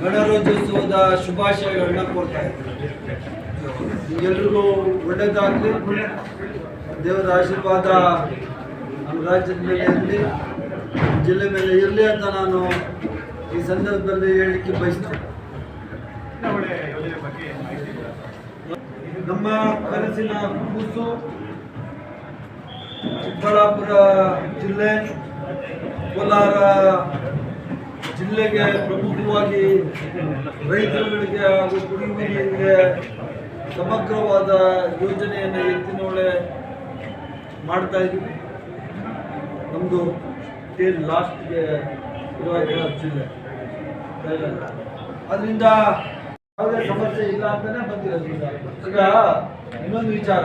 ಗಣರಾಜ್ಯೋತ್ಸವದ ಶುಭಾಶಯಗಳನ್ನ ಕೋರ್ತಾ ಇದ್ದೀನಿ. ಎಲ್ರಿಗೂ ಒಳ್ಳೆಯದಾಗಲಿ ದೇವರ ಆಶೀರ್ವಾದ ನಮ್ಮ ರಾಜ್ಯದ ಮೇಲೆ ಇರಲಿ, ಜಿಲ್ಲೆ ಮೇಲೆ ಇರಲಿ ಅಂತ ನಾನು ಈ ಸಂದರ್ಭದಲ್ಲಿ ಹೇಳಲಿಕ್ಕೆ ಬಯಸ್ತೇನೆ. ನಮ್ಮ ಕನಸಿನ ಕೂಸು ಚಿಕ್ಕಬಳ್ಳಾಪುರ ಜಿಲ್ಲೆ ಕೋಲಾರ ಜಿಲ್ಲೆಗೆ ಪ್ರಮುಖವಾಗಿ ರೈತರುಗಳಿಗೆ ಹಾಗೂ ಕುಡಿಯುವ ಸಮಗ್ರವಾದ ಯೋಜನೆಯನ್ನು ಎತ್ತಿನೊಳೆ ಮಾಡ್ತಾ ಇದ್ದೀವಿ. ನಮ್ಮದು ಟೇಲ್ ಲಾಸ್ಟ್ಗೆ ಇರುವಂತಹ ಜಿಲ್ಲೆ. ಅದರಿಂದ ಯಾವುದೇ ಸಮಸ್ಯೆ ಇಲ್ಲ ಅಂತಲೇ ಬಂದಿರೋದು. ಈಗ ಇನ್ನೊಂದು ವಿಚಾರ.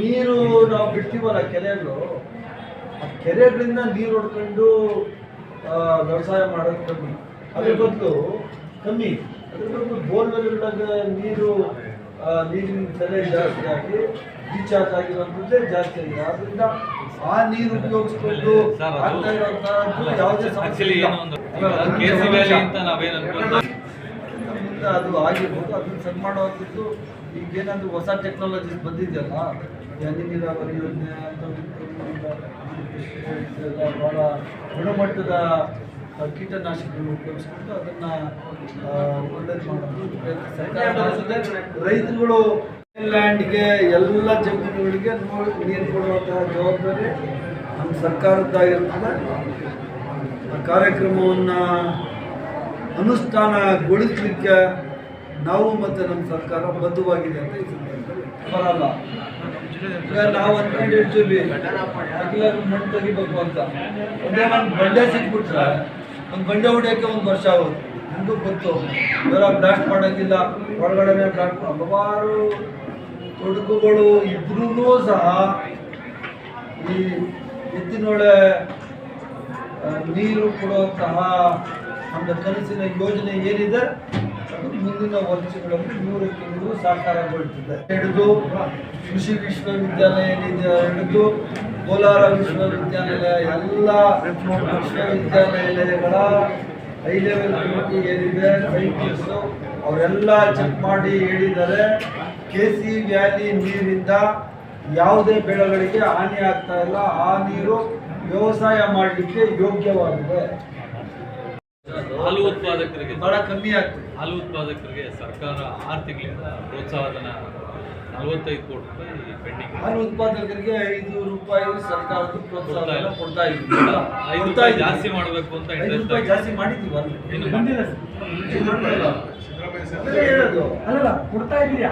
ನೀರು ನಾವು ಬಿಡ್ತೀವಲ್ಲ ಕೆರೆಗಳು, ಆ ಕೆರೆಗಳಿಂದ ನೀರು ಹೊಡ್ಕೊಂಡು ವ್ಯವಸಾಯ ಮಾಡೋದು ಕಮ್ಮಿ. ಅದ್ರ ಬದಲು ಕಮ್ಮಿ. ಅದ್ರ ಬದಲು ಬೋರ್ವೆಲ್ಗಳಿಗೆ ನೀರು ನೀರಿನ ಬೆಲೆ ಜಾಸ್ತಿ ಆಗಿ ರೀಚಾರ್ಜ್ ಆಗಿರುವಂಥದ್ದೇ ಜಾಸ್ತಿ ಆಗಿದೆ. ಆದ್ರಿಂದ ಆ ನೀರು ಉಪಯೋಗಿಸ್ಕೊಂಡು ಆಗ್ತಾ ಯಾವುದೇ ಸಮಸ್ಯೆ ಅದು ಆಗಿರ್ಬೋದು ಅದನ್ನ ಸರಿ ಮಾಡುವಂಥದ್ದು ಈಗ ಏನಾದರೂ ಹೊಸ ಟೆಕ್ನಾಲಜಿ ಬಂದಿದೆಯಲ್ಲ ಹನಿ ನೀರಾವರಿ ಯೋಜನೆ ಅಂತ ಭಾಳ ಗುಣಮಟ್ಟದ ಕೀಟನಾಶಕಗಳು ಉಪಯೋಗಿಸ್ಕೊಂಡು ಅದನ್ನ ಒಳ್ಳೇದು ಮಾಡೋದು. ರೈತರುಗಳು ಲ್ಯಾಂಡ್ಗೆ ಎಲ್ಲ ಜಮೀನುಗಳಿಗೆ ನೀರು ಕೊಡುವಂತಹ ಜವಾಬ್ದಾರಿ ನಮ್ಮ ಸರ್ಕಾರದ್ದಾಗಿರ್ತದೆ. ಆ ಕಾರ್ಯಕ್ರಮವನ್ನು ಅನುಷ್ಠಾನಗೊಳಿಸಲಿಕ್ಕೆ ನಾವು ಮತ್ತು ನಮ್ಮ ಸರ್ಕಾರ ಬದ್ಧವಾಗಿದೆ ಅಂತ ಈ ಬರಲ್ಲ. ಈಗ ನಾವು ಅನ್ಕೊಂಡಿರ್ತೀವಿ ಎಲ್ಲರೂ ಮಣ್ಣು ತೆಗಿಬೇಕು ಅಂತ. ಒಂದೇ ಒಂದು ಬಂಡೆ ಸಿಕ್ಬಿಟ್ರೆ, ಒಂದು ಬಂಡೆ ಹೊಡಿಯಕ್ಕೆ ಒಂದು ವರ್ಷ ಆಗುತ್ತೆ. ನಿಮಗೂ ಗೊತ್ತು ಇವರ ಬ್ಲಾಸ್ಟ್ ಮಾಡೋಂಗಿಲ್ಲ. ಒಳಗಡೆನೆ ಬ್ಲಾಸ್ಟ್ ಹಲವಾರು ತೊಡಕುಗಳು ಇದ್ರೂ ಸಹ ಈ ಎತ್ತಿನೊಳೆ ನೀರು ಕೊಡುವಂತಹ ನಮ್ಮ ಕನಸಿನ ಯೋಜನೆ ಏನಿದೆ ಮುಂದಿನ ವರ್ಷಗಳಲ್ಲಿ ನೂರು ನೂರು ಸಾಕಾರಗೊಳ್ಳುತ್ತದೆ. ಹಿಡಿದು ಕೃಷಿ ವಿಶ್ವವಿದ್ಯಾಲಯ ಹಿಡಿದು ಕೋಲಾರ ವಿಶ್ವವಿದ್ಯಾನಿಲಯ ಎಲ್ಲ ವಿಶ್ವವಿದ್ಯಾನಿಲಯಗಳ ಹೈ ಲೆವೆಲ್ ಕಮಿಟಿ ಏನಿದೆ, ಸೈಂಟಿಸ್ಟು ಅವರೆಲ್ಲ ಚೆಕ್ ಮಾಡಿ ಹೇಳಿದ್ದಾರೆ. ಕೆ ಸಿ ವ್ಯಾಲಿ ನೀರಿಂದ ಯಾವುದೇ ಬೆಳೆಗಳಿಗೆ ಹಾನಿ ಆಗ್ತಾ ಇಲ್ಲ. ಆ ನೀರು ವ್ಯವಸಾಯ ಮಾಡಲಿಕ್ಕೆ ಯೋಗ್ಯವಾಗಿದೆ. ಹಾಲು ಉತ್ಪಾದಕರಿಗೆ ಬಹಳ ಕಮ್ಮಿ ಆಗ್ತದೆ. ಹಾಲು ಉತ್ಪಾದಕರಿಗೆ ಸರ್ಕಾರ ಆರು ತಿಂಗಳಿಂದ ಪ್ರೋತ್ಸಾಹಧನ ನಲವತ್ತೈದು ಕೋಟಿ ರೂಪಾಯಿ ಪೆಂಡಿಂಗ್ ಹಾಲು ಉತ್ಪಾದಕರಿಗೆ ಐದು ರೂಪಾಯಿ ಸರ್ಕಾರದ ಪ್ರೋತ್ಸಾಹ ಇಲ್ಲ. ಕೊಡ್ತಾ ಐದು ಇದ್ದೀವಿ ರೂಪಾಯಿ ಜಾಸ್ತಿ ಮಾಡಬೇಕು ಅಂತ ಇಂಟ್ರೆಸ್ಟ್ ಜಾಸ್ತಿ ಮಾಡಿದ್ದೀವಿ ಏನು ಬಂದಿಲ್ಲ ಅದೇ ಕೊಡ್ತಾ ಇದ್ದೀರಿ.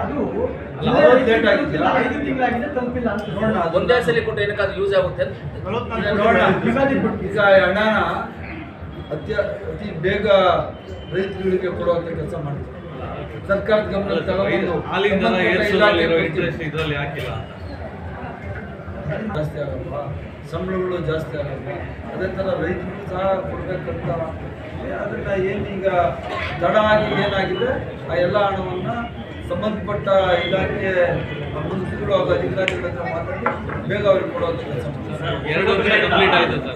ಒಂದೇ ಸಲ ಕೊಟ್ಟು ಏನಕ್ಕಾದ್ರೂ ಯೂಸ್ ಆಗುತ್ತೆ ನೋಡೋಣ. ಈಗ ಹಣನ ಅತ್ಯ ಅತಿ ಬೇಗ ರೈತರುಗಳಿಗೆ ಕೊಡುವಂತ ಕೆಲಸ ಮಾಡಿದ್ರು. ಸರ್ಕಾರದ ಗಮನ ತಗೊಂಡು ಜಾಸ್ತಿ ಆಗಲ್ವಾ? ಸಂಬಳಗಳು ಜಾಸ್ತಿ ಆಗಲ್ಲ ಅದೇ ಥರ ರೈತರು ಸಹ ಕೊಡ್ಬೇಕಂತ ಅದನ್ನ ಏನೀಗ ತಡ ಆಗಿ ಏನಾಗಿದೆ? ಆ ಎಲ್ಲ ಹಣವನ್ನು ಸಂಬಂಧಪಟ್ಟ ಇಲಾಖೆ ಮಂತ್ರಿಗಳು ಹಾಗೂ ಅಧಿಕಾರಿಗಳ ಮಾತಾಡಿ ಬೇಗ ಅವ್ರಿಗೆ ಕೊಡುವಂಥ ಕೆಲಸ ಮಾಡ್ತಾರೆ